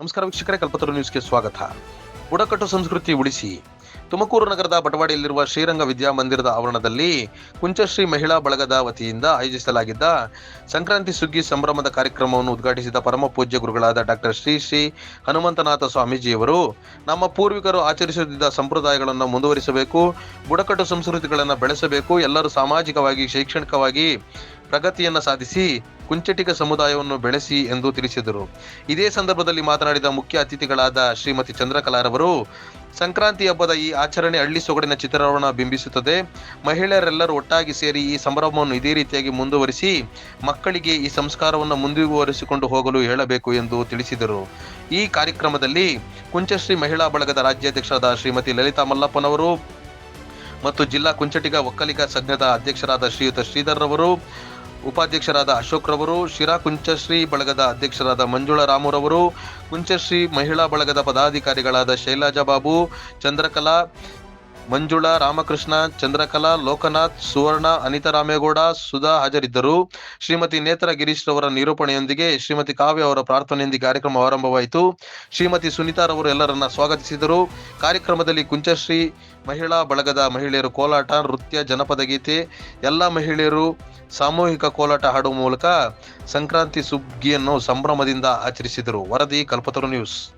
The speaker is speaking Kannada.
ನಮಸ್ಕಾರ ವೀಕ್ಷಕರೇ, ಕಲ್ಪತರು ನ್ಯೂಸ್ಗೆ ಸ್ವಾಗತ. ಬುಡಕಟ್ಟು ಸಂಸ್ಕೃತಿ ಉಳಿಸಿ. ತುಮಕೂರು ನಗರದ ಬಟವಾಡಿಯಲ್ಲಿರುವ ಶ್ರೀರಂಗ ವಿದ್ಯಾಮಂದಿರದ ಆವರಣದಲ್ಲಿ ಕುಂಚಶ್ರೀ ಮಹಿಳಾ ಬಳಗದ ವತಿಯಿಂದ ಆಯೋಜಿಸಲಾಗಿದ್ದ ಸಂಕ್ರಾಂತಿ ಸುಗ್ಗಿ ಸಂಭ್ರಮದ ಕಾರ್ಯಕ್ರಮವನ್ನು ಉದ್ಘಾಟಿಸಿದ ಪರಮ ಪೂಜ್ಯ ಗುರುಗಳಾದ ಡಾಕ್ಟರ್ ಶ್ರೀ ಶ್ರೀ ಹನುಮಂತನಾಥ ಸ್ವಾಮೀಜಿಯವರು, ನಮ್ಮ ಪೂರ್ವಿಕರು ಆಚರಿಸುತ್ತಿದ್ದ ಸಂಪ್ರದಾಯಗಳನ್ನು ಮುಂದುವರಿಸಬೇಕು, ಬುಡಕಟ್ಟು ಸಂಸ್ಕೃತಿಗಳನ್ನು ಬೆಳೆಸಬೇಕು, ಎಲ್ಲರೂ ಸಾಮಾಜಿಕವಾಗಿ, ಶೈಕ್ಷಣಿಕವಾಗಿ ಪ್ರಗತಿಯನ್ನು ಸಾಧಿಸಿ ಕುಂಚಟಿಗ ಸಮುದಾಯವನ್ನು ಬೆಳೆಸಿ ಎಂದು ತಿಳಿಸಿದರು. ಇದೇ ಸಂದರ್ಭದಲ್ಲಿ ಮಾತನಾಡಿದ ಮುಖ್ಯ ಅತಿಥಿಗಳಾದ ಶ್ರೀಮತಿ ಚಂದ್ರಕಲಾರವರು, ಸಂಕ್ರಾಂತಿ ಹಬ್ಬದ ಈ ಆಚರಣೆ ಹಳ್ಳಿ ಸೊಗಡಿನ ಚಿತ್ರಣವನ್ನು ಬಿಂಬಿಸುತ್ತದೆ. ಮಹಿಳೆಯರೆಲ್ಲರೂ ಒಟ್ಟಾಗಿ ಸೇರಿ ಈ ಸಂಭ್ರಮವನ್ನು ಇದೇ ರೀತಿಯಾಗಿ ಮುಂದುವರಿಸಿ, ಮಕ್ಕಳಿಗೆ ಈ ಸಂಸ್ಕಾರವನ್ನು ಮುಂದುವರಿಸಿಕೊಂಡು ಹೋಗಲು ಹೇಳಬೇಕು ಎಂದು ತಿಳಿಸಿದರು. ಈ ಕಾರ್ಯಕ್ರಮದಲ್ಲಿ ಕುಂಚಶ್ರೀ ಮಹಿಳಾ ಬಳಗದ ರಾಜ್ಯಾಧ್ಯಕ್ಷರಾದ ಶ್ರೀಮತಿ ಲಲಿತಾ ಮಲ್ಲಪ್ಪನವರು ಮತ್ತು ಜಿಲ್ಲಾ ಕುಂಚಟಿಗ ಒಕ್ಕಲಿಗ ಸಂಘದ ಅಧ್ಯಕ್ಷರಾದ ಶ್ರೀಯುತ ಶ್ರೀಧರ್ ರವರು ಉಪಾಧ್ಯಕ್ಷರಾದ ಅಶೋಕ್ ರವರು, ಶಿರಾ ಕುಂಚಶ್ರೀ ಬಳಗದ ಅಧ್ಯಕ್ಷರಾದ ಮಂಜುಳಾ ರಾಮುರವರು, ಕುಂಚಶ್ರೀ ಮಹಿಳಾ ಬಳಗದ ಪದಾಧಿಕಾರಿಗಳಾದ ಶೈಲಾಜಾ ಬಾಬು, ಚಂದ್ರಕಲಾ ಮಂಜುಳಾ, ರಾಮಕೃಷ್ಣ, ಚಂದ್ರಕಲಾ, ಲೋಕನಾಥ್, ಸುವರ್ಣ, ಅನಿತಾ ರಾಮೇಗೌಡ, ಸುಧಾ ಹಾಜರಿದ್ದರು. ಶ್ರೀಮತಿ ನೇತ್ರ ಗಿರೀಶ್ ರವರ ನಿರೂಪಣೆಯೊಂದಿಗೆ ಶ್ರೀಮತಿ ಕಾವ್ಯ ಅವರ ಪ್ರಾರ್ಥನೆಯೊಂದಿಗೆ ಕಾರ್ಯಕ್ರಮ ಆರಂಭವಾಯಿತು. ಶ್ರೀಮತಿ ಸುನಿತಾ ರವರು ಎಲ್ಲರನ್ನ ಸ್ವಾಗತಿಸಿದರು. ಕಾರ್ಯಕ್ರಮದಲ್ಲಿ ಕುಂಚಶ್ರೀ, ಮಹಿಳಾ ಬಳಗದ ಮಹಿಳೆಯರು ಕೋಲಾಟ, ನೃತ್ಯ, ಜನಪದ ಗೀತೆ, ಎಲ್ಲ ಮಹಿಳೆಯರು ಸಾಮೂಹಿಕ ಕೋಲಾಟ ಹಾಡುವ ಮೂಲಕ ಸಂಕ್ರಾಂತಿ ಸುಗ್ಗಿಯನ್ನು ಸಂಭ್ರಮದಿಂದ ಆಚರಿಸಿದರು. ವರದಿ ಕಲ್ಪತರು ನ್ಯೂಸ್.